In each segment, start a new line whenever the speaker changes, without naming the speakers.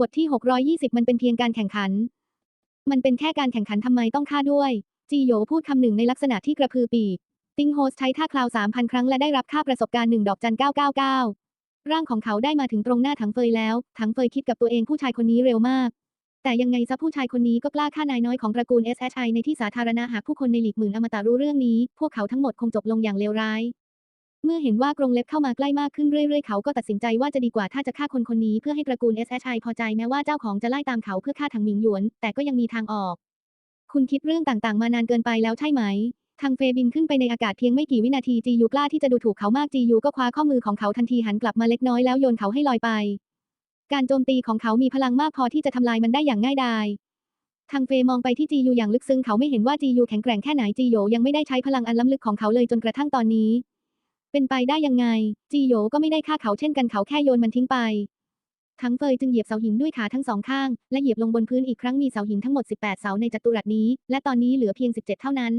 บทที่ 620 มันเป็นเพียงการแข่งขัน มันเป็นแค่การแข่งขันทำไมต้องฆ่าด้วย จีโยพูดคำหนึ่งในลักษณะที่กระพือปีก ติงโฮสใช้ท่าคลาว 3,000 ครั้งและได้รับค่าประสบการณ์1ดอกจัน 999 ร่างของเขาได้มาถึงตรงหน้าถังเฟยแล้ว ถังเฟยคิดกับตัวเองผู้ชายคนนี้เร็วมาก แต่ยังไงซะผู้ชายคนนี้ก็กล้าฆ่านายน้อยของตระกูล SHI ในที่สาธารณะหากผู้คนในหลีกหมื่นอมตะรู้เรื่องนี้ พวกเขาทั้งหมดคงจบลงอย่างเลวร้าย เมื่อเห็นว่ากรงเล็บเข้ามาใกล้มากขึ้นเรื่อยๆ เขาก็ตัดสินใจว่าจะดีกว่าถ้าจะฆ่าคนคนนี้เพื่อให้ตระกูล SHI พอใจแม้ว่าเจ้าของจะไล่ตามเขาเพื่อฆ่าถังหมิงหยวน แต่ก็ยังมีทางออก คุณคิดเรื่องต่างๆ มานานเกินไปแล้วใช่ไหม ทางเฟบินขึ้นไปในอากาศเพียงไม่กี่วินาทีจียูกล้าที่จะดูถูกเขามากจียูก็คว้าข้อมือของเขาทันทีหันกลับมาเล็กน้อยแล้วโยนเขาให้ลอยไป การโจมตีของเขามีพลังมากพอที่จะทำลายมันได้อย่างง่ายดายทางเฟมองไปที่จียูอย่างลึกซึ้งเขาไม่เห็นว่าจียูแข็งแกร่งแค่ไหนจีโยยังไม่ได้ใช้พลังอันล้ำลึกของเขาเลยจนกระทั่งตอนนี้ เป็นไปได้ยังไง จีโยก็ไม่ได้ฆ่าเขาเช่นกันเขาแค่โยนมันทิ้งไป ทั้งเฟยจึงเหยียบเสาหินด้วยขาทั้งสองข้าง และเหยียบลงบนพื้นอีกครั้งมีเสาหินทั้งหมด 18 เสาในจัตุรัสนี้ และตอนนี้เหลือเพียง 17 เท่านั้น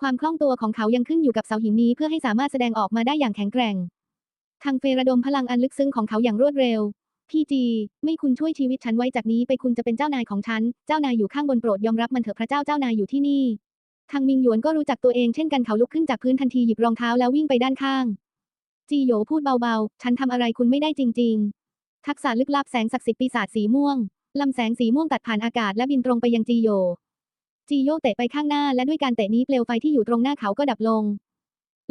ความคล่องตัวของเขายังขึ้นอยู่กับเสาหินนี้เพื่อให้สามารถแสดงออกมาได้อย่างแข็งแกร่งทางเฟยระดมพลังอันลึกซึ้งของเขาอย่างรวดเร็ว พี่จี ไม่คุณช่วยชีวิตฉันไว้จากนี้ไปคุณจะเป็นเจ้านายของฉัน เจ้านายอยู่ข้างบนโปรดยอมรับมันเถอะพระเจ้าเจ้านายอยู่ที่นี่ ทางมิงหยวนก็รู้จักตัวเองเช่นกันเขาลุกขึ้นจากพื้นทันทีหยิบรองเท้าแล้ววิ่งไปด้านข้าง จีโหยพูดเบาๆ ฉันทำอะไรคุณไม่ได้จริง ๆ ทักษะลึกลับแสงศักดิ์สิทธิ์ปีศาจสีม่วงลำแสงสีม่วงตัดผ่านอากาศและบินตรงไปยังจีโย จีโยเตะไปข้างหน้าและด้วยการเตะนี้เปลวไฟที่อยู่ตรงหน้าเขาก็ดับลง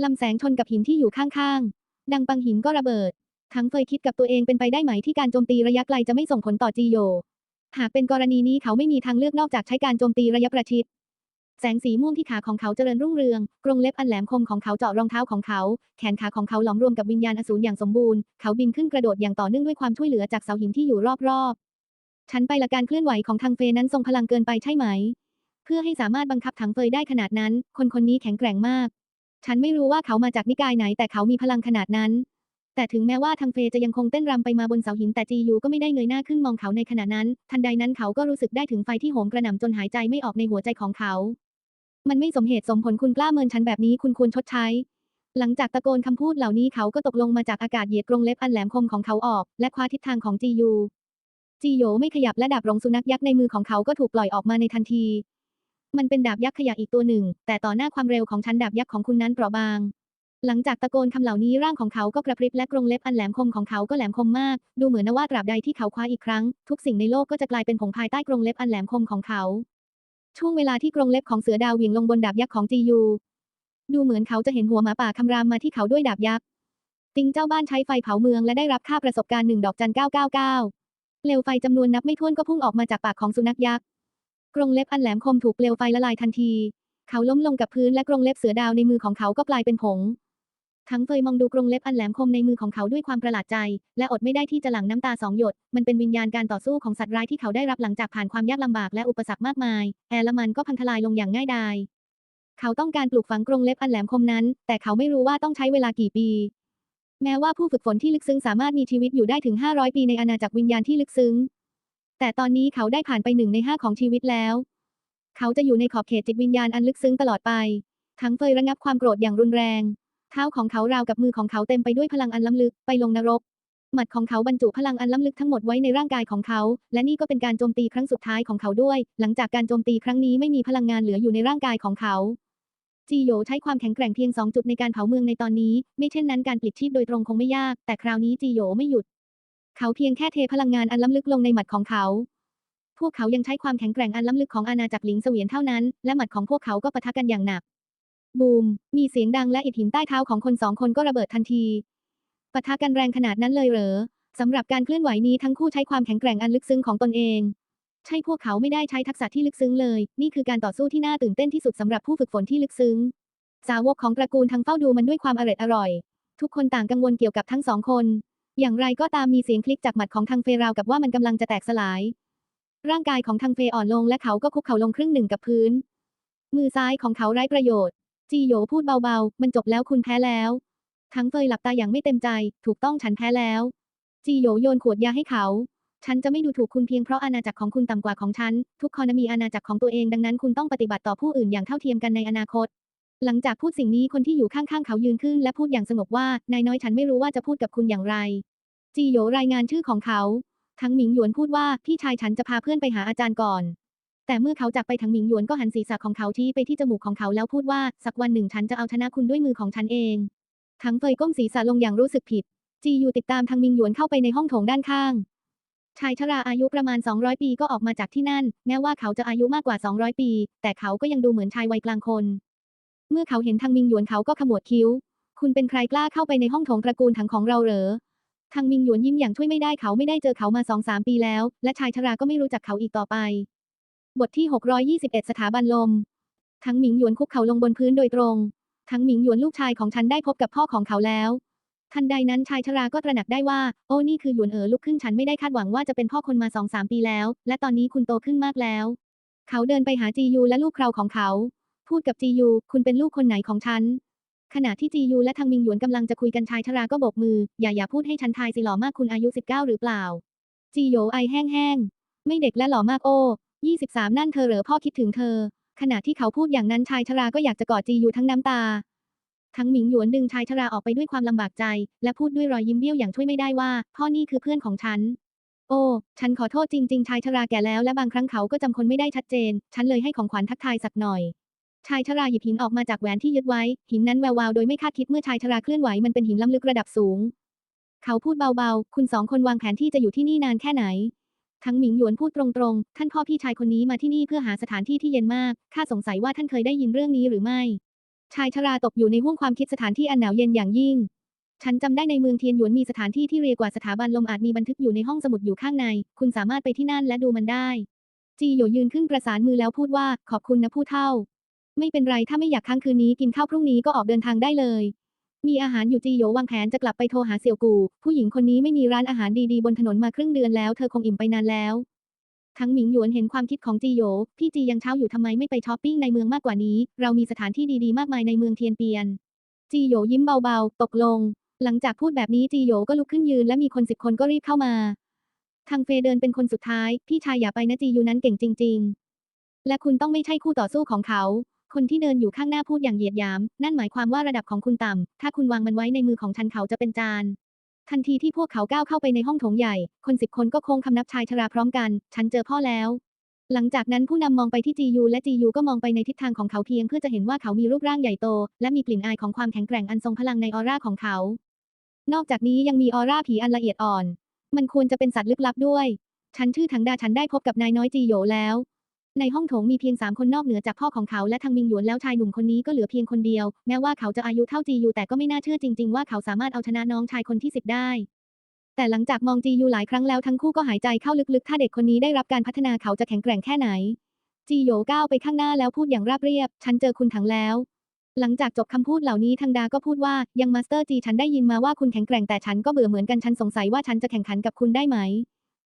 ลำแสงชนกับหินที่อยู่ข้างๆ ดังปังหินก็ระเบิด ทั้งเฟยคิดกับตัวเองเป็นไปได้ไหมที่การโจมตีระยะไกลจะไม่ส่งผลต่อจีโย หากเป็นกรณีนี้เขาไม่มีทางเลือกนอกจากใช้การโจมตีระยะประชิด แสงสีม่วงที่ขาของเขาเจริญรุ่งเรือง กรงเล็บอันแหลมคมของเขาเจาะรองเท้าของเขา แขนขาของเขาหลอมรวมกับวิญญาณอสูรอย่างสมบูรณ์ เขาบินขึ้นกระโดดอย่างต่อเนื่องด้วยความช่วยเหลือจากเสาหินที่อยู่รอบๆ ฉันไปละการเคลื่อนไหวของทางเฟยนั้นทรงพลังเกินไปใช่ไหม เพื่อให้สามารถบังคับถังเฟยได้ขนาดนั้น คนคนนี้แข็งแกร่งมาก ฉันไม่รู้ว่าเขามาจากนิกายไหนแต่เขามีพลังขนาดนั้น แต่ถึงแม้ว่าทางเฟยจะยังคงเต้นรำไปมาบนเสาหินแต่จียูก็ไม่ได้เงยหน้าขึ้นมองเขาในขณะนั้น ทันใดนั้นเขาก็รู้สึกได้ถึงไฟที่โหมกระหน่ำจนหายใจไม่ออกในหัวใจของเขา มันไม่สมเหตุสมผลคุณกล้าเมินฉันแบบนี้คุณควรชดใช้ หลังจากตะโกนคำพูดเหล่านี้เขาก็ตกลงมาจากอากาศเหยียดกรงเล็บอันแหลมคมของเขาออก และคว้าทิศทางของจียูจีโยไม่ขยับและดาบรงสุนัขยักษ์ในมือของเขาก็ถูกปล่อยออกมาในทันที มันเป็นดาบยักษ์ขยะอีกตัวหนึ่ง แต่ต่อหน้าความเร็วของฉันดาบยักษ์ของคุณนั้นเปราะบาง หลังจากตะโกนคำเหล่านี้ร่างของเขาก็กระพริบและกรงเล็บอันแหลมคมของเขาก็แหลมคมมาก ดูเหมือนว่าตราบใดที่เขาคว้าอีกครั้ง ทุกสิ่งในโลกก็จะกลายเป็นผงภายใต้กรงเล็บอันแหลมคมของเขา ช่วงเวลาที่กรงเล็บของเสือดาวเหวี่ยงลงบนดาบยักษ์ของจียู ดูเหมือนเขาจะเห็นหัวหมาป่าคำรามมาที่เขาด้วยดาบยักษ์ ติงเจ้าบ้านใช้ไฟเผาเมืองและได้รับค่าประสบการณ์หนึ่งดอกจัน999เปลวไฟจำนวนนับไม่ถ้วนก็พุ่งออกมาจากปากของสุนัขยักษ์ กรงเล็บอันแหลมคมถูกเปลวไฟละลายทันที เขาล้มลงกับพื้นและกรงเล็บเสือดาวในมือของเขาก็กลายเป็นผง ทั้งเฟยมองดูกรงเล็บอันแหลมคมในมือของเขาด้วยความประหลาดใจ และอดไม่ได้ที่จะหลั่งน้ำตาสองหยด มันเป็นวิญญาณการต่อสู้ของสัตว์ร้ายที่เขาได้รับหลังจากผ่านความยากลำบากและอุปสรรคมากมาย แอร์แลมันก็พังทลายลงอย่างง่ายดาย เขาต้องการปลูกฝังกรงเล็บอันแหลมคมนั้น แต่เขาไม่รู้ว่าต้องใช้เวลากี่ปี แม้ว่าผู้ฝึกฝนที่ลึกซึ้งสามารถมีชีวิตอยู่ได้ถึง 500 ปีในอาณาจักรวิญญาณที่ลึกซึ้ง แต่ตอนนี้เขาได้ผ่านไปหนึ่งในห้าของชีวิตแล้ว เขาจะอยู่ในขอบเขตจิตวิญญาณอันลึกซึ้งตลอดไป ทั้งเฟยระงับความโกรธอย่างรุนแรง เท้าของเขาราวกับมือของเขาเต็มไปด้วยพลังอันล้ำลึกไปลงนรก หมัดของเขาบรรจุพลังอันล้ำลึกทั้งหมดไว้ในร่างกายของเขา และนี่ก็เป็นการโจมตีครั้งสุดท้ายของเขาด้วย หลังจากการโจมตีครั้งนี้ไม่มีพลังงานเหลืออยู่ในร่างกายของเขาจีโยใช้ความแข็งแกร่งเพียงสองจุดในการเผาเมืองในตอนนี้ ไม่เช่นนั้นการปลิดชีพโดยตรงคงไม่ยาก แต่คราวนี้จีโยไม่หยุด เขาเพียงแค่เทพลังงานอันล้ำลึกลงในหมัดของเขา พวกเขายังใช้ความแข็งแกร่งอันล้ำลึกของอาณาจักรหลิงเสวียนเท่านั้น และหมัดของพวกเขาก็ปะทะกันอย่างหนัก บูม มีเสียงดังและอิฐหินใต้เท้าของคนสองคนก็ระเบิดทันที ปะทะกันแรงขนาดนั้นเลยเหรอ สำหรับการเคลื่อนไหวนี้ทั้งคู่ใช้ความแข็งแกร่งอันลึกซึ้งของตนเอง ใช่พวกเขาไม่ได้ใช้ทักษะที่ลึกซึ้งเลย นี่คือการต่อสู้ที่น่าตื่นเต้นที่สุดสำหรับผู้ฝึกฝนที่ลึกซึ้ง สาวกของตระกูลทั้งเฝ้าดูมันด้วยความอร่อยอร่อย ทุกคนต่างกังวลเกี่ยวกับทั้งสองคน อย่างไรก็ตามมีเสียงคลิกจากหมัดของทางเฟราวกับว่ามันกำลังจะแตกสลาย ร่างกายของทางเฟอ่อนลงและเขาก็คุกเข่าลงครึ่งหนึ่งกับพื้น มือซ้ายของเขาไร้ประโยชน์ จีโยพูดเบาๆ มันจบแล้วคุณแพ้แล้ว ทั้งเฟยหลับตาอย่างไม่เต็มใจ ถูกต้องฉันแพ้แล้ว จีโยโยนขวดยาให้เขา ฉันจะไม่ดูถูกคุณเพียงเพราะอาณาจักรของคุณต่ำกว่าของฉัน ทุกคนมีอาณาจักรของตัวเองดังนั้นคุณต้องปฏิบัติต่อผู้อื่นอย่างเท่าเทียมกันในอนาคต หลังจากพูดสิ่งนี้คนที่อยู่ข้างๆเขายืนขึ้น และพูดอย่างสงบว่านายน้อยฉันไม่รู้ว่าจะพูดกับคุณอย่างไร จีโยรายงานชื่อของเขา ทั้งหมิงหยวนพูดว่าพี่ชายฉันจะพาเพื่อนไปหาอาจารย์ก่อน แต่เมื่อเขาจากไปทั้งหมิงหยวนก็หันศีรษะของเขาชี้ไปที่จมูกของเขาแล้วพูดว่าสักวันหนึ่งฉันจะเอาชนะคุณด้วยมือของฉันเองทั้งเฟยก้มศีรษะลงอย่างรู้สึกผิด จียูติดตามทางมิงหยวนเข้าไปในห้องโถงด้านข้าง ชายชราอายุประมาณ 200 ปีก็ออกมาจากที่นั่น แม้ว่าเขาจะอายุมากกว่า 200 ปี แต่เขาก็ยังดูเหมือนชายวัยกลางคน เมื่อเขาเห็นทางมิงหยวนเขาก็ขมวดคิ้ว คุณเป็นใครกล้าเข้าไปในห้องโถงตระกูลถังของเราเหรอทางมิงหยวนยิ้มอย่างช่วยไม่ได้เขาไม่ได้เจอเขามาสองสามปีแล้ว และชายชราก็ไม่รู้จักเขาอีกต่อไป บทที่ 621 สถาบันลม ทั้งหมิงหยวนคุกเข่าลงบนพื้นโดยตรง ทั้งหมิงหยวนลูกชายของฉันได้พบกับพ่อของเขาแล้ว ทันใดนั้นชายชราก็ตระหนักได้ว่า โอ้นี่คือหยวนเอ๋อลูกครึ่งฉันไม่ได้คาดหวังว่าจะเป็นพ่อคนมาสองสามปีแล้ว และตอนนี้คุณโตขึ้นมากแล้ว เขาเดินไปหาจียูและลูกเคราของเขา พูดกับจียู คุณเป็นลูกคนไหนของฉัน ขณะที่จียูและทางมิงหยวนกำลังจะคุยกันชายชราก็โบกมือ อย่าอย่าพูดให้ฉันทายสิหล่อมากคุณอายุ19หรือเปล่า จีโยไอแห้งๆไม่เด็กและหล่อมากโอ้ 23 นั่นเธอเหรอพ่อคิดถึงเธอ ขณะที่เขาพูดอย่างนั้นชายชราก็อยากจะกอดจีอยู่ทั้งน้ำตา ทั้งหมิงหยวนดึงชายชราออกไปด้วยความลำบากใจ และพูดด้วยรอยยิ้มเบี้ยวอย่างช่วยไม่ได้ว่า พ่อนี่คือเพื่อนของฉัน โอ้ ฉันขอโทษจริง ๆ ชายชราแก่แล้วและบางครั้งเขาก็จำคนไม่ได้ชัดเจน ฉันเลยให้ของขวัญทักทายสักหน่อยชายชราหยิบหินออกมาจากแหวนที่ยึดไว้ หินนั้นแวววาวโดยไม่คาดคิดเมื่อชายชราเคลื่อนไหวมันเป็นหินล้ำลึกระดับสูง เขาพูดเบาๆ คุณสองคนวางแผนที่จะอยู่ที่นี่นานแค่ไหน ทั้งหมิงหยวนพูดตรงๆ ท่านพ่อพี่ชายคนนี้มาที่นี่เพื่อหาสถานที่ที่เย็นมาก ข้าสงสัยว่าท่านเคยได้ยินเรื่องนี้หรือไม่ ชายชราตกอยู่ในห้วงความคิดสถานที่อันหนาวเย็นอย่างยิ่ง ฉันจำได้ในเมืองเทียนหยวนมีสถานที่ที่เรียกว่าสถาบันลมอาจมีบันทึกอยู่ในห้องสมุดอยู่ข้างใน คุณสามารถไปที่นั่นและดูมันได้ จีโยยืนขึ้นประสานมือแล้วพูดว่าขอบคุณนะผู้เฒ่า ไม่เป็นไรถ้าไม่อยากค้างคืนนี้กินข้าวพรุ่งนี้ก็ออกเดินทางได้เลย มีอาหารอยู่จีโยวางแผนจะกลับไปโทรหาเสี่ยวกู ผู้หญิงคนนี้ไม่มีร้านอาหารดีๆบนถนนมาครึ่งเดือนแล้ว เธอคงอิ่มไปนานแล้ว ทั้งหมิงหยวนเห็นความคิดของจีโยพี่จียังเช้าอยู่ทำไมไม่ไปช้อปปิ้งในเมืองมากกว่านี้ เรามีสถานที่ดีๆมากมายในเมืองเทียนเปียน จีโยยิ้มเบาๆ ตกลง หลังจากพูดแบบนี้จีโยก็ลุกขึ้นยืนและมีคนสิบคนก็รีบเข้ามา ทางเฟยเดินเป็นคนสุดท้าย พี่ชายอย่าไปนะจียูนั้นเก่งจริง ๆ และคุณต้องไม่ใช่คู่ต่อสู้ของเขา คนที่เดินอยู่ข้างหน้าพูดอย่างเหยียดหยาม นั่นหมายความว่าระดับของคุณต่ำ ถ้าคุณวางมันไว้ในมือของฉันเขาจะเป็นจาน ทันทีที่พวกเขาก้าวเข้าไปในห้องโถงใหญ่ คนสิบคนก็โค้งคำนับชายชราพร้อมกัน ฉันเจอพ่อแล้ว หลังจากนั้นผู้นำมองไปที่จียูและจียูก็มองไปในทิศทางของเขาเพียงเพื่อจะเห็นว่าเขามีรูปร่างใหญ่โต และมีกลิ่นอายของความแข็งแกร่งอันทรงพลังในออร่าของเขา นอกจากนี้ยังมีออร่าผีอันละเอียดอ่อน มันควรจะเป็นสัตว์ลึกลับด้วย ฉันชื่อถังดาฉันได้พบกับนายน้อยจีโยแล้ว ในห้องโถงมีเพียงสามคนนอกเหนือจากพ่อของเขาและทางมิงหยวนแล้วชายหนุ่มคนนี้ก็เหลือเพียงคนเดียว แม้ว่าเขาจะอายุเท่าจียูแต่ก็ไม่น่าเชื่อจริง ๆ ว่าเขาสามารถเอาชนะน้องชายคนที่สิบได้ แต่หลังจากมองจียูหลายครั้งแล้วทั้งคู่ก็หายใจเข้าลึกๆ ถ้าเด็กคนนี้ได้รับการพัฒนาเขาจะแข็งแกร่งแค่ไหน จีโยก้าวไปข้างหน้าแล้วพูดอย่างราบเรียบ ฉันเจอคุณถังแล้ว หลังจากจบคำพูดเหล่านี้ทางดาก็พูดว่ายังมาสเตอร์จีฉันได้ยินมาว่าคุณแข็งแกร่งแต่ฉันก็เบื่อเหมือนกันฉันสงสัยว่าฉันจะแข่งขันกับคุณได้ไหม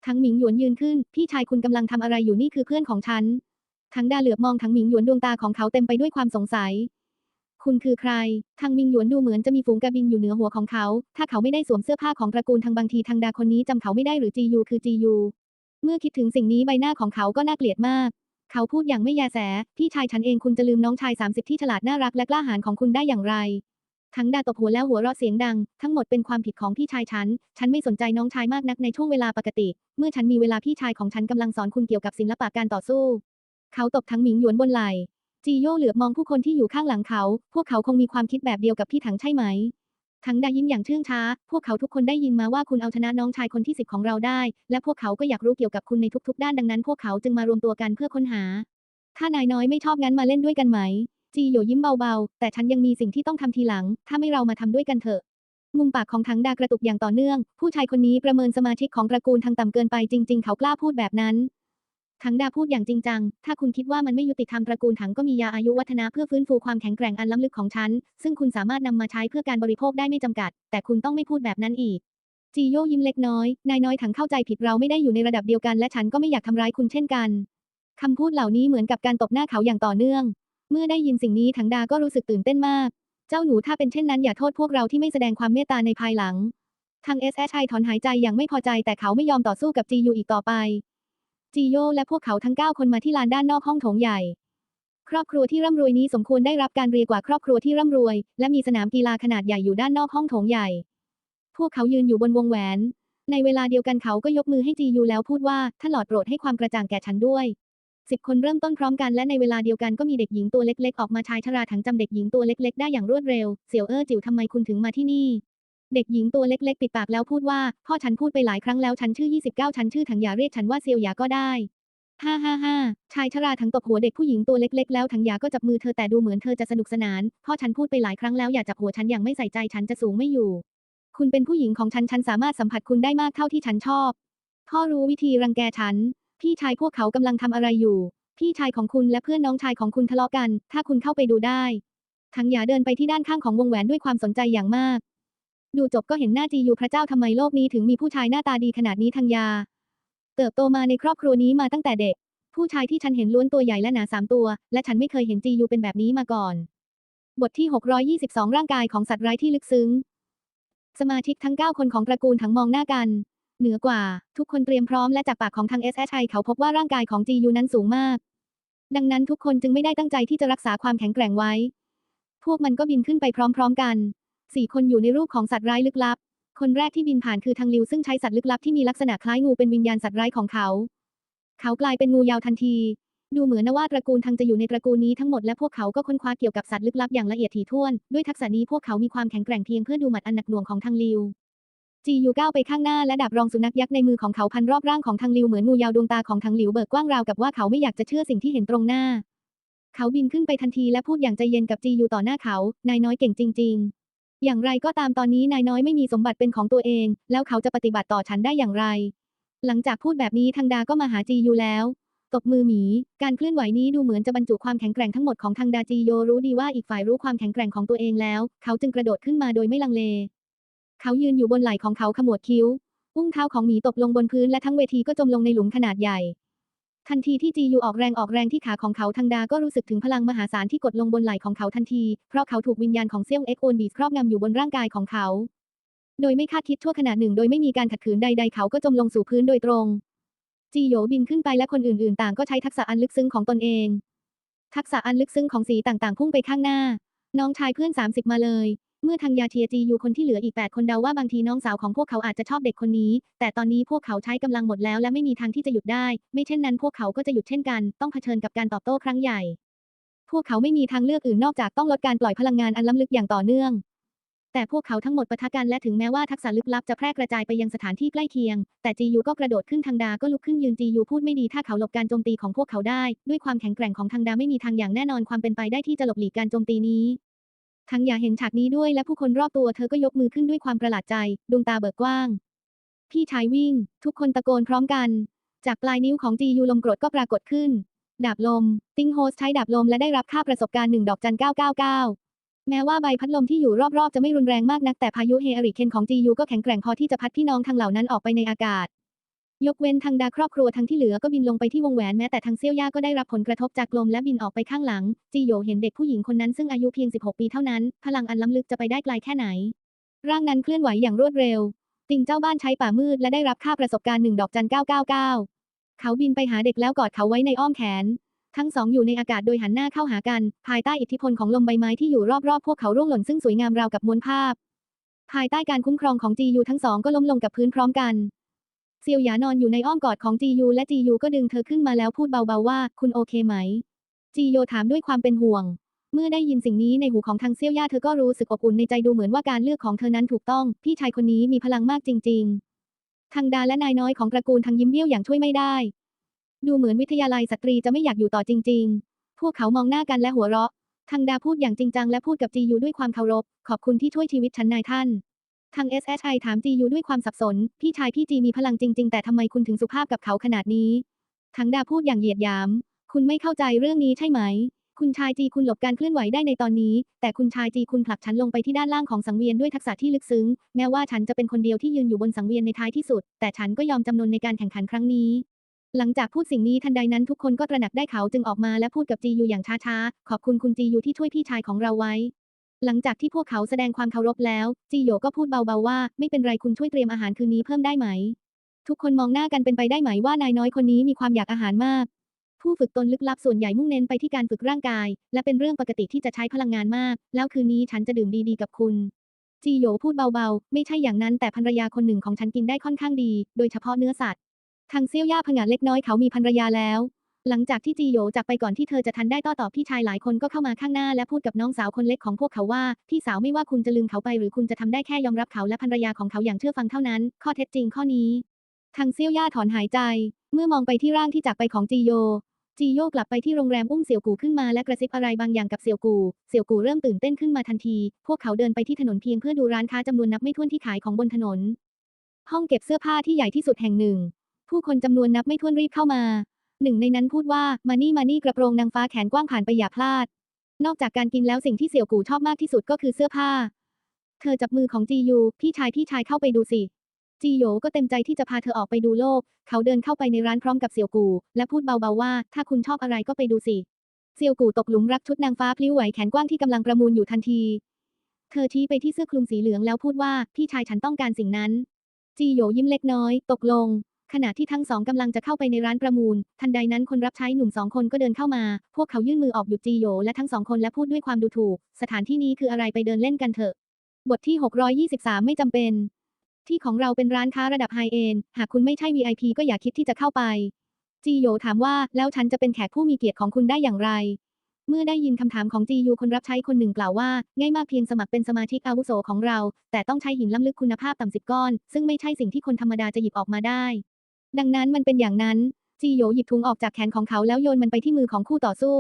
ทั้งหมิงหยวนยืนขึ้น พี่ชายคุณกำลังทำอะไรอยู่นี่คือเพื่อนของฉัน ทั้งดาเหลือบมองทั้งหมิงหยวนดวงตาของเขาเต็มไปด้วยความสงสัย คุณคือใคร ทางมิงหยวนดูเหมือนจะมีฝูงกระบินอยู่เหนือหัวของเขา ถ้าเขาไม่ได้สวมเสื้อผ้าของตระกูลทางบางทีทางดาคนนี้จำเขาไม่ได้หรือจียูคือจียู เมื่อคิดถึงสิ่งนี้ใบหน้าของเขาก็น่าเกลียดมาก เขาพูดอย่างไม่แยแส พี่ชายฉันเองคุณจะลืมน้องชาย 30 ที่ฉลาดน่ารักและกล้าหาญของคุณได้อย่างไร ทั้งดาตบหัวแล้วหัวเราะเสียงดัง ทั้งหมดเป็นความผิดของพี่ชายฉัน ฉันไม่สนใจน้องชายมากนักในช่วงเวลาปกติ เมื่อฉันมีเวลาพี่ชายของฉันกำลังสอนคุณเกี่ยวกับศิลปะการต่อสู้ เขาตบทั้งหมิงหยวนบนไหลจีโย่เหลือบมองผู้คนที่อยู่ข้างหลังเขา พวกเขาคงมีความคิดแบบเดียวกับพี่ถังใช่ไหม ทั้งดายิ้มอย่างเชื่องช้า พวกเขาทุกคนได้ยินมาว่าคุณเอาชนะน้องชายคนที่สิบของเราได้ และพวกเขาก็อยากรู้เกี่ยวกับคุณในทุกๆ ด้านดังนั้น พวกเขาจึงมารวมตัวกันเพื่อค้นหา ถ้านายน้อยไม่ชอบงั้นมาเล่นด้วยกันไหม จีโยยิ้มเบาๆ แต่ฉันยังมีสิ่งที่ต้องทำทีหลัง ถ้าไม่เรามาทำด้วยกันเถอะมุมปากของทังดากระตุกอย่างต่อเนื่อง ผู้ชายคนนี้ประเมินสมาชิกของตระกูลทางต่ำเกินไปจริง ๆ เขากล้าพูดแบบนั้นทังดาพูดอย่างจริงจัง ถ้าคุณคิดว่ามันไม่ยุติธรรมตระกูลถังก็มียาอายุวัฒนะเพื่อฟื้นฟูความแข็งแกร่งอันล้ำลึกของฉัน ซึ่งคุณสามารถนำมาใช้เพื่อการบริโภคได้ไม่จำกัด แต่คุณต้องไม่พูดแบบนั้นอีก จีโยยิ้มเล็กน้อย นายน้อยถังเข้าใจผิดเราไม่ได้อยู่ในระดับเดียวกันและฉันก็ไม่อยากทำร้ายคุณเช่นกันคำพูดเหล่านี้เหมือนกับการตบหน้าเขาอย่างต่อเนื่อง เมื่อได้ยินสิ่งนี้ถังดาก็รู้สึกตื่นเต้นมาก เจ้าหนูถ้าเป็นเช่นนั้นอย่าโทษพวกเราที่ไม่แสดงความเมตตาในภายหลัง ทาง SHI ถอนหายใจอย่างไม่พอใจแต่เขาไม่ยอมต่อสู้กับจียูอีกต่อไป จีโยและพวกเขาทั้ง 9 คนมาที่ลานด้านนอกห้องโถงใหญ่ ครอบครัวที่ร่ำรวยนี้สมควรได้รับการเรียกว่าครอบครัวที่ร่ำรวย และมีสนามกีฬาขนาดใหญ่อยู่ด้านนอกห้องโถงใหญ่ พวกเขายืนอยู่บนวงแหวน ในเวลาเดียวกันเขาก็ยกมือให้จียูแล้วพูดว่าท่านหลอดโปรดให้ความกระจ่างแก่ฉันด้วย สิบคนเริ่มต้นพร้อมกันและในเวลาเดียวกันก็มีเด็กหญิงตัวเล็กๆ ออกมาชายชราทั้งจำเด็กหญิงตัวเล็กๆ ได้อย่างรวดเร็ว เสี่ยวเอ้อจิ๋วทำไมคุณถึงมาที่นี่ เด็กหญิงตัวเล็กๆ ปิดปากแล้วพูดว่า พ่อฉันพูดไปหลายครั้งแล้วฉันชื่อ 29 ฉันชื่อถังหยาเรียกฉันว่าเซียวหยาก็ได้ฮ่าฮ่าฮ่าชายชราทั้งตบหัวเด็กผู้หญิงตัวเล็กๆ แล้วถังยาก็จับมือเธอแต่ดูเหมือนเธอจะสนุกสนาน พ่อฉันพูดไปหลายครั้งแล้วอย่าจับหัวฉันอย่างไม่ใส่ใจฉันจะสูงไม่อยู่ คุณเป็นผู้หญิงของฉันฉันสามารถสัมผัสคุณได้มากเท่าที่ฉันชอบ พ่อรู้วิธีรังแกฉัน พี่ชายพวกเขากำลังทำอะไรอยู่ พี่ชายของคุณและเพื่อนน้องชายของคุณทะเลาะกัน ถ้าคุณเข้าไปดูได้ทังหยาเดินไปที่ด้านข้างของวงแหวนด้วยความสนใจอย่างมาก ดูจบก็เห็นหน้าจียูพระเจ้าทำไมโลกนี้ถึงมีผู้ชายหน้าตาดีขนาดนี้ทังยา เติบโตมาในครอบครัวนี้มาตั้งแต่เด็ก ผู้ชายที่ฉันเห็นล้วนตัวใหญ่และหนาสามตัว และฉันไม่เคยเห็นจียูเป็นแบบนี้มาก่อน บทที่ 622 ร่างกายของสัตว์ร้ายที่ลึกซึ้ง สมาชิกทั้ง 9 คนของตระกูลทั้งมองหน้ากัน เหนือกว่า ทุกคนเตรียมพร้อมและจากปากของทาง SHI เขาพบว่าร่างกายของจียูนั้นสูงมาก ดังนั้นทุกคนจึงไม่ได้ตั้งใจที่จะรักษาความแข็งแกร่งไว้ พวกมันก็บินขึ้นไปพร้อม ๆกันสี่คนอยู่ในรูปของสัตว์ร้ายลึกลับ คนแรกที่บินผ่านคือทางลิวซึ่งใช้สัตว์ลึกลับที่มีลักษณะคล้ายงูเป็นวิญญาณสัตว์ร้ายของเขา เขากลายเป็นงูยาวทันที ดูเหมือนนะว่าตระกูลทางจะอยู่ในตระกูลนี้ทั้งหมดและพวกเขาก็ค้นคว้าเกี่ยวกับสัตว์ลึกลับอย่างละเอียดถี่ถ้วน ด้วยทักษะนี้พวกเขามีความแข็งแกร่งเพียงเพื่อดูหมัดอันหนักหน่วงของทางลิว จียูก้าวไปข้างหน้าและดาบรองสุนัขยักษ์ในมือของเขาพันรอบร่างของทางลิวเหมือนงูยาวดวงตาของทางลิวเบิกกว้างราวกับว่าเขาไม่อยากจะเชื่อสิ่งที่เห็นตรงหน้า เขาบินขึ้นไปทันทีและพูดอย่างใจเย็นกับจียูต่อหน้าเขา นายน้อยเก่งจริง ๆ อย่างไรก็ตามตอนนี้นายน้อยไม่มีสมบัติเป็นของตัวเอง แล้วเขาจะปฏิบัติต่อฉันได้อย่างไร หลังจากพูดแบบนี้ทางดาก็มาหาจียูแล้วตบมือหมี การเคลื่อนไหวนี้ดูเหมือนจะบรรจุความแข็งแกร่งทั้งหมดของทางดาจีโยรู้ดีว่าอีกฝ่ายรู้ความแข็งแกร่งของตัวเองแล้ว เขาจึงกระโดดขึ้นมาโดยไม่ลังเล เขายืนอยู่บนไหล่ของเขาขมวดคิ้ว อุ้งเท้าของหมีตกลงบนพื้นและทั้งเวทีก็จมลงในหลุมขนาดใหญ่ ทันทีที่จียูออกแรงออกแรงที่ขาของเขาทางดาก็รู้สึกถึงพลังมหาศาลที่กดลงบนไหล่ของเขาทันที เพราะเขาถูกวิญญาณของเซี่ยงเอ็กโอนบีสครอบงำอยู่บนร่างกายของเขา โดยไม่คาดคิดชั่วขณะหนึ่ง โดยไม่มีการขัดขืนใดๆเขาก็จมลงสู่พื้นโดยตรง จีโยบินขึ้นไปและคนอื่นๆ ต่างก็ใช้ทักษะอันลึกซึ้งของตนเอง ทักษะอันลึกซึ้งของสีต่างๆ พุ่งไปข้างหน้า น้องชายเพื่อน 30 มาเลย เมื่อทางยาเทียจียูคนที่เหลืออีก 8 คนเดาว่าบางทีน้องสาวของพวกเขาอาจจะชอบเด็กคนนี้ แต่ตอนนี้พวกเขาใช้กำลังหมดแล้วและไม่มีทางที่จะหยุดได้ ไม่เช่นนั้นพวกเขาก็จะหยุดเช่นกัน ต้องเผชิญกับการตอบโต้ครั้งใหญ่ พวกเขาไม่มีทางเลือกอื่นนอกจากต้องลดการปล่อยพลังงานอันล้ำลึกอย่างต่อเนื่อง แต่พวกเขาทั้งหมดปะทะกันและถึงแม้ว่าทักษะลึกลับจะแพร่กระจายไปยังสถานที่ใกล้เคียง แต่จียูก็กระโดดขึ้นทางดาก็ลุกขึ้นยืนจียูพูดไม่ดีถ้าเขาหลบการโจมตีของพวกเขาได้ ด้วยความแข็งแกร่งของทางดาไม่มีทางอย่างแน่นอนความเป็นไปได้ที่จะหลบหลีกการโจมตีนี้ ทั้งอย่าเห็นฉากนี้ด้วยและผู้คนรอบตัวเธอก็ยกมือขึ้นด้วยความประหลาดใจ ดวงตาเบิกกว้าง พี่ชายวิ่ง ทุกคนตะโกนพร้อมกัน จากปลายนิ้วของจียูลมกรดก็ปรากฏขึ้น ดาบลม ติงโฮสใช้ดาบลมและได้รับค่าประสบการณ์หนึ่งดอกจัน 999 แม้ว่าใบพัดลมที่อยู่รอบๆ จะไม่รุนแรงมากนักแต่พายุเฮอริเคนของจียูก็แข็งแกร่งพอที่จะพัดพี่น้องทางเหล่านั้นออกไปในอากาศ ยกเว้นทางดาครอบครัวทั้งที่เหลือก็บินลงไปที่วงแหวนแม้แต่ทางเซี่ยวย่าก็ได้รับผลกระทบจากลมและบินออกไปข้างหลัง จีโยเห็นเด็กผู้หญิงคนนั้นซึ่งอายุเพียง 16 ปีเท่านั้น พลังอันล้ำลึกจะไปได้ไกลแค่ไหน ร่างนั้นเคลื่อนไหวอย่างรวดเร็ว ติงเจ้าบ้านใช้ป่ามืดและได้รับค่าประสบการณ์หนึ่งดอกจัน 999 เขาบินไปหาเด็กแล้วกอดเขาไว้ในอ้อมแขน ทั้งสองอยู่ในอากาศโดยหันหน้าเข้าหากัน ภายใต้อิทธิพลของลมใบไม้ที่อยู่รอบๆพวกเขาร่วงหล่นซึ่งสวยงามราวกับมวลภาพ ภายใต้การคุ้มครองของจียูทั้งสองก็ล้มลงกับพื้นพร้อมกัน เซียวหยานอนอยู่ในอ้อมกอดของจียูและจียูก็ดึงเธอขึ้นมาแล้วพูดเบาๆว่า คุณโอเคไหม จีโยถามด้วยความเป็นห่วง เมื่อได้ยินสิ่งนี้ในหูของทางเซียวย่าเธอก็รู้สึกอบอุ่นในใจดูเหมือนว่าการเลือกของเธอนั้นถูกต้อง พี่ชายคนนี้มีพลังมากจริง ๆ ทางดาและนายน้อยของตระกูลทางยิ้มเบี้ยวอย่างช่วยไม่ได้ ดูเหมือนวิทยาลัยสตรีจะไม่อยากอยู่ต่อจริง ๆ พวกเขามองหน้ากันและหัวเราะทางดาพูดอย่างจริงจังและพูดกับจียูด้วยความเคารพ ขอบคุณที่ช่วยชีวิตฉันนายท่าน ทาง SHI ถามจียูด้วยความสับสน พี่ชายพี่จีมีพลังจริง ๆ แต่ทำไมคุณถึงสุภาพกับเขาขนาดนี้ทางดาพูดอย่างเหยียดหยาม คุณไม่เข้าใจเรื่องนี้ใช่ไหม คุณชายจีคุณหลบการเคลื่อนไหวได้ในตอนนี้ แต่คุณชายจีคุณผลักฉันลงไปที่ด้านล่างของสังเวียนด้วยทักษะที่ลึกซึ้ง แม้ว่าฉันจะเป็นคนเดียวที่ยืนอยู่บนสังเวียนในท้ายที่สุด แต่ฉันก็ยอมจำนนในการแข่งขันครั้งนี้ หลังจากพูดสิ่งนี้ทันใดนั้นทุกคนก็ตระหนักได้เขาจึงออกมาและพูดกับจียูอย่างช้าๆ ขอบคุณคุณจียูที่ช่วยพี่ชายของเราไว้ หลังจากที่พวกเขาแสดงความเคารพแล้ว จีโยก็พูดเบาๆว่า ไม่เป็นไรคุณช่วยเตรียมอาหารคืนนี้เพิ่มได้ไหม ทุกคนมองหน้ากันเป็นไปได้ไหมว่านายน้อยคนนี้มีความอยากอาหารมาก ผู้ฝึกตนลึกลับส่วนใหญ่มุ่งเน้นไปที่การฝึกร่างกาย และเป็นเรื่องปกติที่จะใช้พลังงานมาก แล้วคืนนี้ฉันจะดื่มดีๆกับคุณ จีโยพูดเบาๆ ไม่ใช่อย่างนั้นแต่ภรรยาคนหนึ่งของฉันกินได้ค่อนข้างดี โดยเฉพาะเนื้อสัตว์ ทางเซี่ยวย่าผงาดเล็กน้อยเขามีภรรยาแล้ว หลังจากที่จีโยจากไปก่อนที่เธอจะทันได้โต้ตอบพี่ชายหลายคนก็เข้ามาข้างหน้าและพูดกับน้องสาวคนเล็กของพวกเขาว่า พี่สาวไม่ว่าคุณจะลืมเขาไปหรือคุณจะทำได้แค่ยอมรับเขาและภรรยาของเขาอย่างเชื่อฟังเท่านั้น ข้อเท็จจริงข้อนี้ ทางเซี่ยวย่าถอนหายใจ เมื่อมองไปที่ร่างที่จากไปของจีโยจีโยกลับไปที่โรงแรมอุ้มเสี่ยวกูขึ้นมาและกระซิบอะไรบางอย่างกับเสี่ยวกู เสี่ยวกูเริ่มตื่นเต้นขึ้นมาทันที พวกเขาเดินไปที่ถนนเพียงเพื่อดูร้านค้าจำนวนนับไม่ถ้วนที่ขายของบนถนน ห้องเก็บเสื้อผ้าที่ใหญ่ที่สุดแห่งหนึ่ง ผู้คนจำนวนนับไม่ถ้วนรีบเข้ามา หนึ่งในนั้นพูดว่ามานี่มานี่กระโปรงนางฟ้าแขนกว้างผ่านไปอย่าพลาด นอกจากการกินแล้วสิ่งที่เสี่ยวกูชอบมากที่สุดก็คือเสื้อผ้า เธอจับมือของจียูพี่ชายพี่ชายเข้าไปดูสิจีโยก็เต็มใจที่จะพาเธอออกไปดูโลก เขาเดินเข้าไปในร้านพร้อมกับเสี่ยวกู และพูดเบาๆว่า ถ้าคุณชอบอะไรก็ไปดูสิ เสี่ยวกูตกหลุมรักชุดนางฟ้าพลิ้วไหวแขนกว้างที่กำลังประมูลอยู่ทันที เธอชี้ไปที่เสื้อคลุมสีเหลืองแล้วพูดว่า พี่ชายฉันต้องการสิ่งนั้น จีโยยิ้มเล็กน้อย ตกลง ขณะที่ทั้งสองกำลังจะเข้าไปในร้านประมูล ทันใดนั้นคนรับใช้หนุ่มสองคนก็เดินเข้ามา พวกเขายื่นมือออกหยุดจีโยและทั้งสองคนและพูดด้วยความดูถูก สถานที่นี้คืออะไรไปเดินเล่นกันเถอะ บทที่ 623 ไม่จำเป็น ที่ของเราเป็นร้านค้าระดับไฮเอนหากคุณไม่ใช่ VIP ก็อย่าคิดที่จะเข้าไป จีโยถามว่าแล้วฉันจะเป็นแขกผู้มีเกียรติของคุณได้อย่างไรเมื่อได้ยินคำถามของจียูคนรับใช้คนหนึ่งกล่าวว่า ง่ายมากเพียงสมัครเป็นสมาชิกอาวุโสของเรา แต่ต้องใช้หินล้ำลึกคุณภาพต่ำสิบก้อน ซึ่งไม่ใช่สิ่งที่คนธรรมดาจะหยิบออกมาได้ ดังนั้นมันเป็นอย่างนั้น จีโยหยิบถุงออกจากแขนของเขาแล้วโยนมันไปที่มือของคู่ต่อสู้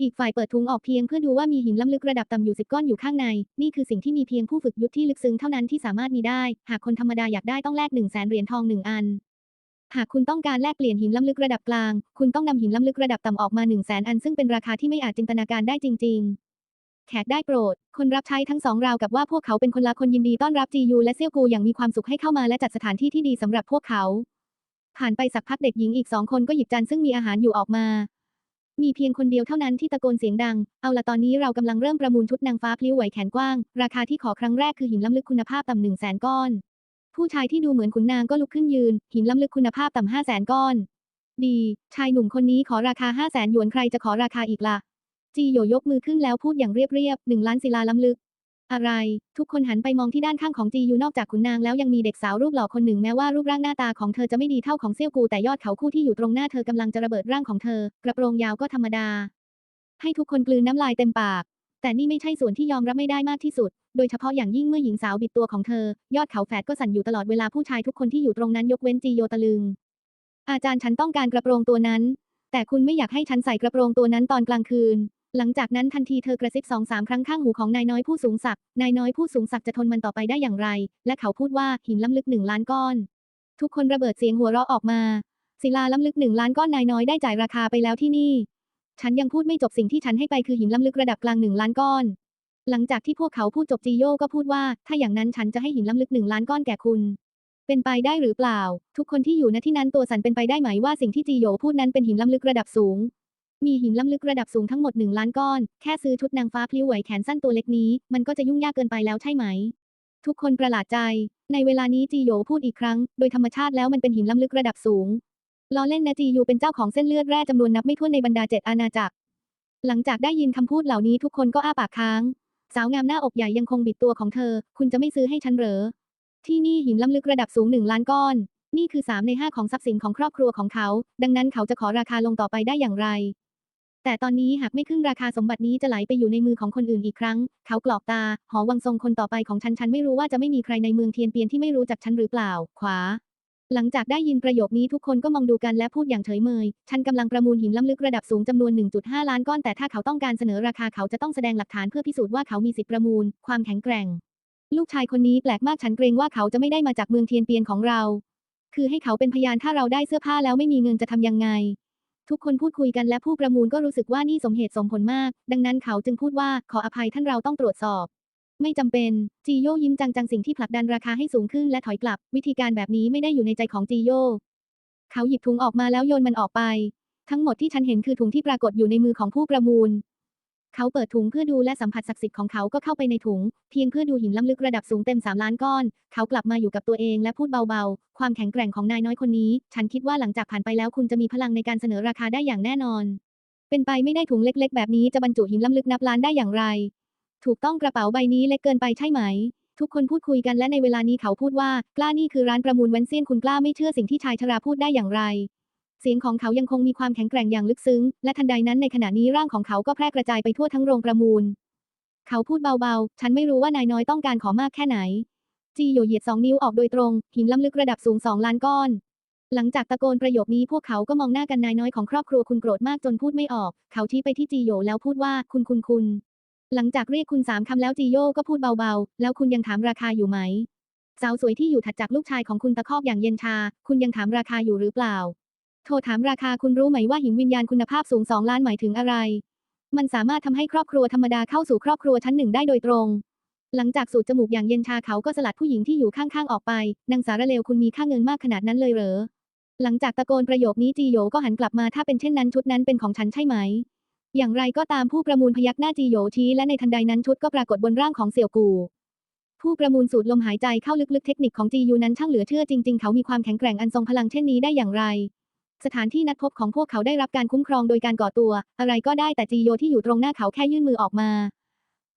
อีกฝ่ายเปิดถุงออกเพียงเพื่อดูว่ามีหินล้ำลึกระดับต่ำอยู่สิบก้อนอยู่ข้างใน นี่คือสิ่งที่มีเพียงผู้ฝึกยุทธที่ลึกซึ้งเท่านั้นที่สามารถมีได้ หากคนธรรมดาอยากได้ต้องแลกหนึ่งแสนเหรียญทองหนึ่งอัน หากคุณต้องการแลกเปลี่ยนหินล้ำลึกระดับกลาง คุณต้องนำหินล้ำลึกระดับต่ำออกมา1 0 0 0 0แสนอันซึ่งเป็นราคาที่ไม่อาจจินตนาการได้จริง ๆแขกได้โปรด คนรับใช้ทั้งสองราวกับว่าพวกเขาเป็นคนละคนยินดีต้อนรับจียูและเซี่ยวกูอย่างมีความสุขให้เข้ามาและจัดสถานที่ที่ดีสำหรับพวกเขา ผ่านไปสักพักเด็กหญิงอีกสองคนก็หยิบจานซึ่งมีอาหารอยู่ออกมา มีเพียงคนเดียวเท่านั้นที่ตะโกนเสียงดัง เอาละตอนนี้เรากำลังเริ่มประมูลชุดนางฟ้าพลิ้วไหวแขนกว้าง ราคาที่ขอครั้งแรกคือหินล้ำลึกคุณภาพต่ำหนึ่งแสนก้อน ผู้ชายที่ดูเหมือนขุนนางก็ลุกขึ้นยืน หินล้ำลึกคุณภาพต่ำห้าแสนก้อน ดี ชายหนุ่มคนนี้ขอราคาห้าแสนหยวนใครจะขอราคาอีกล่ะจีโยยกมือขึ้นแล้วพูดอย่างเรียบๆหนึ่งล้านศิลาล้ำลึก อะไร ทุกคนหันไปมองที่ด้านข้างของจียูนอกจากขุนนางแล้วยังมีเด็กสาวรูปหล่อคนหนึ่งแม้ว่ารูปร่างหน้าตาของเธอจะไม่ดีเท่าของเซี่ยวกูแต่ยอดเขาคู่ที่อยู่ตรงหน้าเธอกำลังจะระเบิดร่างของเธอ กระโปรงยาวก็ธรรมดา ให้ทุกคนกลืนน้ำลายเต็มปาก แต่นี่ไม่ใช่ส่วนที่ยอมรับไม่ได้มากที่สุด โดยเฉพาะอย่างยิ่งเมื่อหญิงสาวบิดตัวของเธอ ยอดเขาแฝดก็สั่นอยู่ตลอดเวลาผู้ชายทุกคนที่อยู่ตรงนั้นยกเว้นจีโยตะลึง อาจารย์ฉันต้องการกระโปรงตัวนั้น แต่คุณไม่อยากให้ฉันใส่กระโปรงตัวนั้นตอนกลางคืน หลังจากนั้นทันทีเธอกระซิบสองสามครั้งข้างหูของนายน้อยผู้สูงศักดิ์นายน้อยผู้สูงศักดิ์จะทนมันต่อไปได้อย่างไร และเขาพูดว่าหินล้ำลึกหนึ่งล้านก้อน ทุกคนระเบิดเสียงหัวเราะออกมา ศิลาล้ำลึกหนึ่งล้านก้อนนายน้อยได้จ่ายราคาไปแล้วที่นี่ ฉันยังพูดไม่จบสิ่งที่ฉันให้ไปคือหินล้ำลึกระดับกลางหนึ่งล้านก้อน หลังจากที่พวกเขาพูดจบจีโยก็พูดว่า ถ้าอย่างนั้นฉันจะให้หินล้ำลึกหนึ่งล้านก้อนแก่คุณ เป็นไปได้หรือเปล่า ทุกคนที่อยู่ณที่นั้นตัวสันเป็นไปได้ไหมว่าสิ่งที่จีโยพูดนั้นเป็นหินล้ำลึกระดับสูง มีหินล้ำลึกระดับสูงทั้งหมดหนึ่งล้านก้อน แค่ซื้อชุดนางฟ้าพลิ้วไหวแขนสั้นตัวเล็กนี้ มันก็จะยุ่งยากเกินไปแล้วใช่ไหม ทุกคนประหลาดใจ ในเวลานี้จีโยพูดอีกครั้ง โดยธรรมชาติแล้วมันเป็นหินล้ำลึกระดับสูงล้อเล่นนะจียูเป็นเจ้าของเส้นเลือดแร่จำนวนนับไม่ถ้วนในบรรดาเจ็ดอาณาจักร หลังจากได้ยินคำพูดเหล่านี้ทุกคนก็อ้าปากค้าง สาวงามหน้าอกใหญ่ยังคงบิดตัวของเธอ คุณจะไม่ซื้อให้ฉันเหรอ ที่นี่หินล้ำลึกระดับสูงหนึ่งล้านก้อน นี่คือสามในห้าของทรัพย์สินของครอบครัวของเขา ดังนั้นเขาจะขอราคาลงต่อไปได้อย่างไร แต่ตอนนี้หากไม่ขึ้นราคาสมบัตินี้จะไหลไปอยู่ในมือของคนอื่นอีกครั้ง เขากรอกตา หอวังทรงคนต่อไปของฉันฉันไม่รู้ว่าจะไม่มีใครในเมืองเทียนเปียนที่ไม่รู้จักฉันหรือเปล่า ขวา หลังจากได้ยินประโยคนี้ทุกคนก็มองดูกันและพูดอย่างเฉยเมย ฉันกำลังประมูลหินล้ำลึกระดับสูงจำนวน 1.5 ล้านก้อนแต่ถ้าเขาต้องการเสนอราคาเขาจะต้องแสดงหลักฐานเพื่อพิสูจน์ว่าเขามีสิทธิประมูล ความแข็งแกร่ง ลูกชายคนนี้แปลกมากฉันเกรงว่าเขาจะไม่ได้มาจากเมืองเทียนเปียนของเรา คือให้เขาเป็นพยานถ้าเราได้เสื้อผ้าแล้วไม่มีเงินจะทำยังไง ทุกคนพูดคุยกันและผู้ประมูลก็รู้สึกว่านี่สมเหตุสมผลมาก ดังนั้นเขาจึงพูดว่าขออภัยท่านเราต้องตรวจสอบ ไม่จำเป็น จีโยยิ้มจังจังสิ่งที่ผลักดันราคาให้สูงขึ้นและถอยกลับ วิธีการแบบนี้ไม่ได้อยู่ในใจของจีโย เขาหยิบถุงออกมาแล้วโยนมันออกไป ทั้งหมดที่ฉันเห็นคือถุงที่ปรากฏอยู่ในมือของผู้ประมูล เขาเปิดถุงเพื่อดูและสัมผัสศักดิ์สิทธิ์ของเขาก็เข้าไปในถุง เพียงเพื่อดูหินล้ำลึกระดับสูงเต็มสามล้านก้อน เขากลับมาอยู่กับตัวเองและพูดเบาๆ ความแข็งแกร่งของนายน้อยคนนี้ ฉันคิดว่าหลังจากผ่านไปแล้วคุณจะมีพลังในการเสนอราคาได้อย่างแน่นอน เป็นไปไม่ได้ถุงเล็ก ๆ แบบนี้จะบรรจุหินล้ำลึกนับล้านได้อย่างไร ถูกต้องกระเป๋าใบนี้เล็กเกินไปใช่ไหม ทุกคนพูดคุยกันและในเวลานี้เขาพูดว่ากล้านี่คือร้านประมูลเวนเซียนคุณกล้าไม่เชื่อสิ่งที่ชายชราพูดได้อย่างไร เสียงของเขายังคงมีความแข็งแกร่งอย่างลึกซึ้ง และทันใดนั้นในขณะนี้ร่างของเขาก็แพร่กระจายไปทั่วทั้งโรงประมูล เขาพูดเบาๆ ฉันไม่รู้ว่านายน้อยต้องการขอมากแค่ไหน จีโยเหยียดสองนิ้วออกโดยตรง หินล้ำลึกระดับสูงสองล้านก้อน หลังจากตะโกนประโยคนี้พวกเขาก็มองหน้ากันนายน้อยของครอบครัวคุณโกรธมากจนพูดไม่ออก เขาชี้ไปที่จีโยแล้วพูดว่าคุณคุณคุณ หลังจากเรียกคุณสามคำแล้วจีโยก็พูดเบาๆ แล้วคุณยังถามราคาอยู่ไหมสาวสวยที่อยู่ถัดจากลูกชายของคุณตะคอกอย่างเย็นชา คุณยังถามราคาอยู่หรือเปล่า โทรถามราคาคุณรู้ไหมว่าหินวิญญาณคุณภาพสูงสองล้านหมายถึงอะไร มันสามารถทำให้ครอบครัวธรรมดาเข้าสู่ครอบครัวชั้นหนึ่งได้โดยตรง หลังจากสูดจมูกอย่างเย็นชาเขาก็สลัดผู้หญิงที่อยู่ข้างๆออกไป นางสารเลวคุณมีค่าเงินมากขนาดนั้นเลยเหรอ หลังจากตะโกนประโยคนี้จีโยก็หันกลับมาถ้าเป็นเช่นนั้นชุดนั้นเป็นของฉันใช่ไหม อย่างไรก็ตามผู้ประมูลพยักหน้าจีโยชี้และในทันใดนั้นชุดก็ปรากฏบนร่างของเสี่ยวกูผู้ประมูลสูดลมหายใจเข้าลึกๆเทคนิคของจียูนั้นช่างเหลือเชื่อจริงๆ เขามีความแข็งแกร่งอันทรงพลังเช่นนี้ได้อย่างไร สถานที่นัดพบของพวกเขาได้รับการคุ้มครองโดยการก่อตัว อะไรก็ได้แต่จีโยที่อยู่ตรงหน้าเขาแค่ยื่นมือออกมา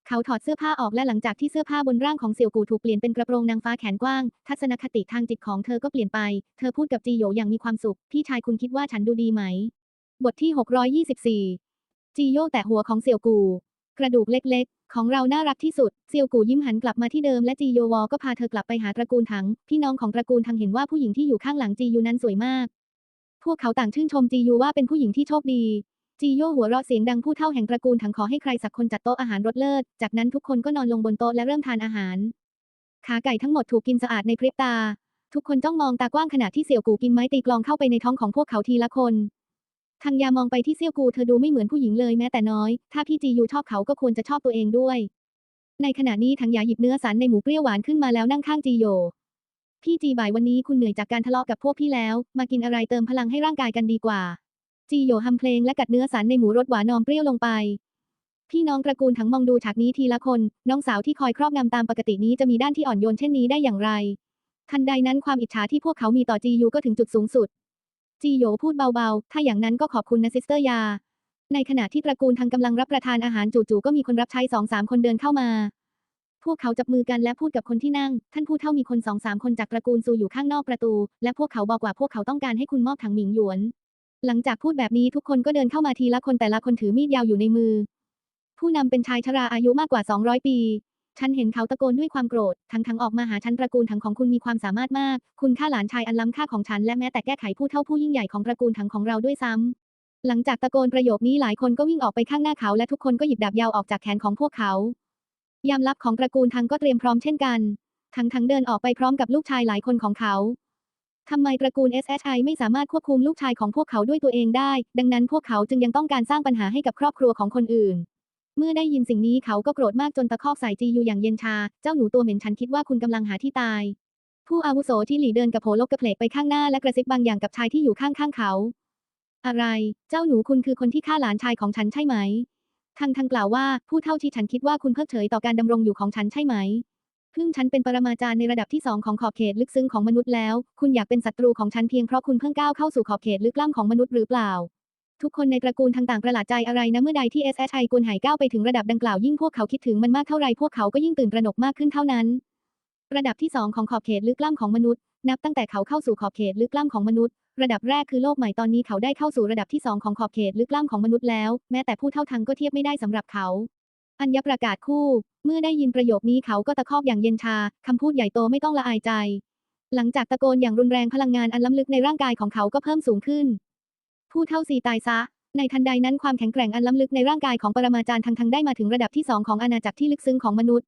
เขาถอดเสื้อผ้าออกและหลังจากที่เสื้อผ้าบนร่างของเสี่ยวกูถูกเปลี่ยนเป็นกระโปรงนางฟ้าแขนกว้าง ทัศนคติทางจิตของเธอก็เปลี่ยนไป เธอพูดกับจีโยอย่างมีความสุข พี่ชายคุณคิดว่าฉันดูดีไหม บทที่ 624 จีโยแตะหัวของเสี่ยวกู กระดูกเล็กๆ ของเราน่ารักที่สุด เซียวกูยิ้มหันกลับมาที่เดิมและจีโยวอก็พาเธอกลับไปหาตระกูลถัง พี่น้องของตระกูลถังเห็นว่าผู้หญิงที่อยู่ข้างหลังจียูนั้นสวยมาก พวกเขาต่างชื่นชมจียูว่าเป็นผู้หญิงที่โชคดี จีโยหัวเราะเสียงดังผู้เท่าแห่งตระกูลถังขอให้ใครสักคนจัดโต๊ะอาหารรสเลิศ จากนั้นทุกคนก็นอนลงบนโต๊ะและเริ่มทานอาหาร ขาไก่ทั้งหมดถูกกินสะอาดในพริบตา ทุกคนจ้องมองตากว้างขณะที่เสี่ยวกูกินไม้ตีกลองเข้าไปในท้องของพวกเขาทีละคนทางยามองไปที่เซี่ยวกูเธอดูไม่เหมือนผู้หญิงเลยแม้แต่น้อย ถ้าพี่จียูชอบเขาก็ควรจะชอบตัวเองด้วย ในขณะนี้ทางยาหยิบเนื้อสันในหมูเปรี้ยวหวานขึ้นมาแล้วนั่งข้างจีโย พี่จีบ่ายวันนี้คุณเหนื่อยจากการทะเลาะกับพวกพี่แล้ว มากินอะไรเติมพลังให้ร่างกายกันดีกว่า จีโยฮัมเพลงและกัดเนื้อสันในหมูรสหวานนอมเปรี้ยวลงไป พี่น้องตระกูลทั้งมองดูฉากนี้ทีละคน น้องสาวที่คอยครอบงำตามปกตินี้จะมีด้านที่อ่อนโยนเช่นนี้ได้อย่างไร ทันใดนั้นความอิจฉาที่พวกเขามีต่อจียูก็ถึงจุดสูงสุด จีโยพูดเบาๆ ถ้าอย่างนั้นก็ขอบคุณนะซิสเตอร์ยา ในขณะที่ตระกูลทางกำลังรับประทานอาหารจู่ๆก็มีคนรับใช้สองสามคนเดินเข้ามา พวกเขาจับมือกันและพูดกับคนที่นั่ง ท่านผู้เท่ามีคนสองสามคนจากตระกูลซูอยู่ข้างนอกประตู และพวกเขาบอกว่าพวกเขาต้องการให้คุณมอบถังหมิงหยวน หลังจากพูดแบบนี้ทุกคนก็เดินเข้ามาทีละคนแต่ละคนถือมีดยาวอยู่ในมือ ผู้นำเป็นชายชราอายุมากกว่า 200 ปี ฉันเห็นเขาตะโกนด้วยความโกรธ ทั้งทั้งๆออกมาหาฉันตระกูลทั้งของคุณมีความสามารถมาก คุณฆ่าหลานชายอันล้ำค่าของฉันและแม้แต่แก้ไขผู้เท่าผู้ยิ่งใหญ่ของตระกูลทั้งของเราด้วยซ้ำหลังจากตะโกนประโยคนี้หลายคนก็วิ่งออกไปข้างหน้าเขาและทุกคนก็หยิบดาบยาวออกจากแขนของพวกเขา ยามลับของตระกูลทังก็เตรียมพร้อมเช่นกัน ทั้งทั้งเดินออกไปพร้อมกับลูกชายหลายคนของเขาทำไมตระกูล SHI ไม่สามารถควบคุมลูกชายของพวกเขาด้วยตัวเองได้ ดังนั้นพวกเขาจึงยังต้องการสร้างปัญหาให้กับครอบครัวของคนอื่น เมื่อได้ยินสิ่งนี้เขาก็โกรธมากจนตะคอกใส่จีอยู่อย่างเย็นชา เจ้าหนูตัวเหม็นฉันคิดว่าคุณกำลังหาที่ตาย ผู้อาวุโสที่หลีเดินกับโผลกกระเพลกไปข้างหน้าและกระซิบบางอย่างกับชายที่อยู่ข้างๆเขา อะไร เจ้าหนูคุณคือคนที่ฆ่าหลานชายของฉันใช่ไหม ทางทางกล่าวว่าผู้เท่าที่ฉันคิดว่าคุณเพิกเฉยต่อการดำรงอยู่ของฉันใช่ไหมพึ่งฉันเป็นปรมาจารย์ในระดับที่สองของขอบเขตลึกซึ้งของมนุษย์แล้ว คุณอยากเป็นศัตรูของฉันเพียงเพราะคุณเพิ่งก้าวเข้าสู่ขอบเขตลึกล้ำของมนุษย์หรือเปล่า ทุกคนในตระกูลทางต่างประหลาดใจอะไรนะเมื่อใดที่ SHI กุนหายก้าวไปถึงระดับดังกล่าวยิ่งพวกเขาคิดถึงมันมากเท่าไรพวกเขาก็ยิ่งตื่นตระหนกมากขึ้นเท่านั้น ระดับที่สองของขอบเขตลึกล้ำของมนุษย์ นับตั้งแต่เขาเข้าสู่ขอบเขตลึกล้ำของมนุษย์ ระดับแรกคือโลกใหม่ตอนนี้เขาได้เข้าสู่ระดับที่สองของขอบเขตลึกล้ำของมนุษย์แล้ว แม้แต่ผู้เท่าทังก็เทียบไม่ได้สำหรับเขา อัญญประกาศคู่ เมื่อได้ยินประโยคนี้เขาก็ตะคอกอย่างเย็นชาคำพูดใหญ่โตไม่ต้องละอายใจ หลังจากตะโกนอย่างรุนแรงพลังงานอันล้ำลึกในร่างกายของเขาก็เพิ่มสูงขึ้น ผู้เท่าสีตายซะ ในทันใดนั้นความแข็งแกร่งอันล้ำลึกในร่างกายของปรมาจารย์ทางทางได้มาถึงระดับที่สองของอาณาจักรที่ลึกซึ้งของมนุษย์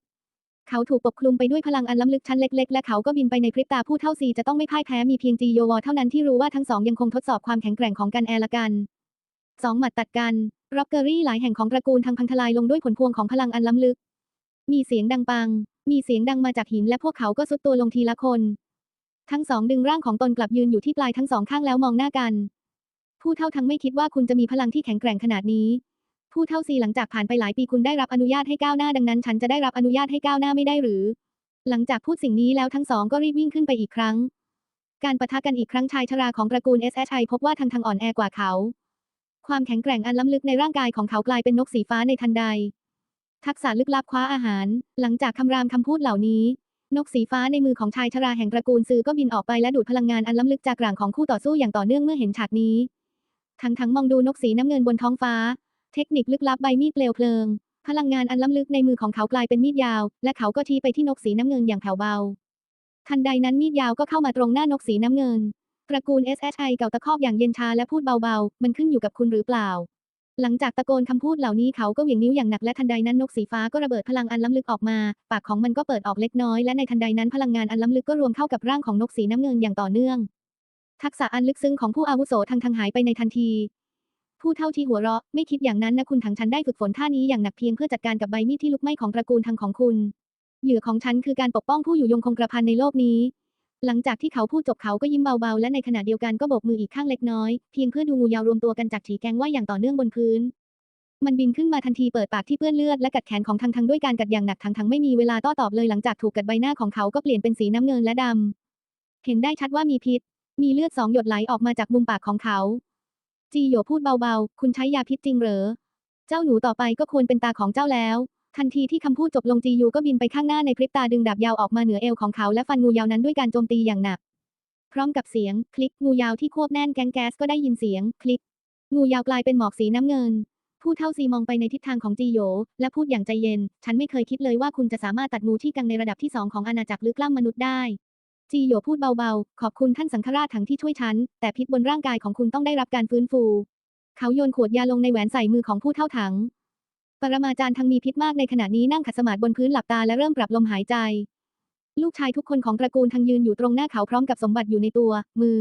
เขาถูกปกคลุมไปด้วยพลังอันล้ำลึกชั้นเล็กๆ และเขาก็บินไปในพริบตาผู้เท่าซีจะต้องไม่พ่ายแพ้มีเพียงจีโยวอเท่านั้นที่รู้ว่าทั้งสองยังคงทดสอบความแข็งแกร่งของกันแอละกันสองหมัดตัดกันร็อกเกอรี่หลายแห่งของตระกูลทางพังทลายลงด้วยผลพวงของพลังอันล้ำลึก มีเสียงดังปัง มีเสียงดังมาจากหินและพวกเขาก็สุดตัวลงทีละคน ทั้งสองดึงร่างของตนกลับยืนอยู่ที่ปลายทั้งสองข้างแล้วมองหน้ากัน ผู้เท่าทั้งไม่คิดว่าคุณจะมีพลังที่แข็งแกร่งขนาดนี้ ผู้เท่าซีหลังจากผ่านไปหลายปีคุณได้รับอนุญาตให้ก้าวหน้าดังนั้น ฉันจะได้รับอนุญาตให้ก้าวหน้าไม่ได้หรือ หลังจากพูดสิ่งนี้แล้วทั้งสองก็รีบวิ่งขึ้นไปอีกครั้ง การปะทะกันอีกครั้งชายชราของตระกูล SHI พบว่าทางทางอ่อนแอกว่าเขา ความแข็งแกร่งอันล้ำลึกในร่างกายของเขากลายเป็นนกสีฟ้าในทันใด ทักษะลึกลับคว้าอาหาร หลังจากคำรามคำพูดเหล่านี้ นกสีฟ้าในมือของชายชราแห่งตระกูลซือก็บินออกไปและดูดพลังงานอันล้ำลึกจากร่างของคู่ต่อสู้อย่างต่อเนื่องเมื่อเห็นฉากนี้ทั้งทั้งมองดูนกสีน้ำเงินบนท้องฟ้า เทคนิคลึกลับใบมีดเปลวเพลิง พลังงานอันล้ำลึกในมือของเขากลายเป็นมีดยาว และเขาก็ชี้ไปที่นกสีน้ำเงินอย่างแผ่วเบา ทันใดนั้นมีดยาวก็เข้ามาตรงหน้านกสีน้ำเงิน ตระกูล SHI เก่าตะคอกอย่างเย็นชาและพูดเบาๆ มันขึ้นอยู่กับคุณหรือเปล่า หลังจากตะโกนคำพูดเหล่านี้เขาก็เหวี่ยงนิ้วอย่างหนักและทันใดนั้นนกสีฟ้าก็ระเบิดพลังอันล้ำลึกออกมา ปากของมันก็เปิดออกเล็กน้อยและในทันใดนั้นพลังงานอันล้ำลึกก็รวมเข้ากับร่างของนกสีน้ำเงินอย่างต่อเนื่องทักษะอันลึกซึ้งของผู้อาวุโสทางทางหายไปในทันที ผู้เท่าที่หัวเราะ ไม่คิดอย่างนั้นนะคุณถังฉันได้ฝึกฝนท่านี้อย่างหนักเพียงเพื่อจัดการกับใบมีดที่ลุกไหม้ของตระกูลทางของคุณ เหยื่อของฉันคือการปกป้องผู้อยู่ยงคงกระพันในโลกนี้ หลังจากที่เขาพูดจบเขาก็ยิ้มเบาๆ และในขณะเดียวกันก็โบกมืออีกข้างเล็กน้อย เพียงเพื่อดูงูยาวรวมตัวกันจากฉีแกงว่าอย่างต่อเนื่องบนพื้น มันบินขึ้นมาทันทีเปิดปากที่เปื้อนเลือดและกัดแขนของทังทังด้วยการกัดอย่างหนักทังทังไม่มีเวลาโต้ตอบเลยหลังจากถูกกัดใบหน้าของเขาก็เปลี่ยนเป็นสีน้ำเงินและดำเห็นได้ชัดว่ามีพิษ มีเลือดสองหยดไหลออกมาจากมุมปากของเขา จีโหยพูดเบาๆ คุณใช้ยาพิษจริงเหรอ เจ้าหนูต่อไปก็ควรเป็นตาของเจ้าแล้ว ทันทีที่คำพูดจบลงจียูก็บินไปข้างหน้าในพริบตาดึงดาบยาวออกมาเหนือเอวของเขาและฟันงูยาวนั้นด้วยการโจมตีอย่างหนัก พร้อมกับเสียง คลิกงูยาวที่ควบแน่นแก๊งแก๊สก็ได้ยินเสียง คลิก งูยาวกลายเป็นหมอกสีน้ำเงิน ผู้เท่าซีมองไปในทิศทางของจีโยและพูดอย่างใจเย็น ฉันไม่เคยคิดเลยว่าคุณจะสามารถตัดงูที่กังในระดับที่สองของอาณาจักรลึกล้ำมนุษย์ได้ จีโยพูดเบาๆ ขอบคุณท่านสังฆราชทั้งที่ช่วยฉัน แต่พิษบนร่างกายของคุณต้องได้รับการฟื้นฟู เขาโยนขวดยาลงในแหวนใส่มือของผู้เท่าถัง ปรมาจารย์ทั้งมีพิษมากในขณะนี้นั่งขัดสมาธิบนพื้นหลับตาและเริ่มปรับลมหายใจ ลูกชายทุกคนของตระกูลทั้งยืนอยู่ตรงหน้าเขาพร้อมกับสมบัติอยู่ในตัว มือ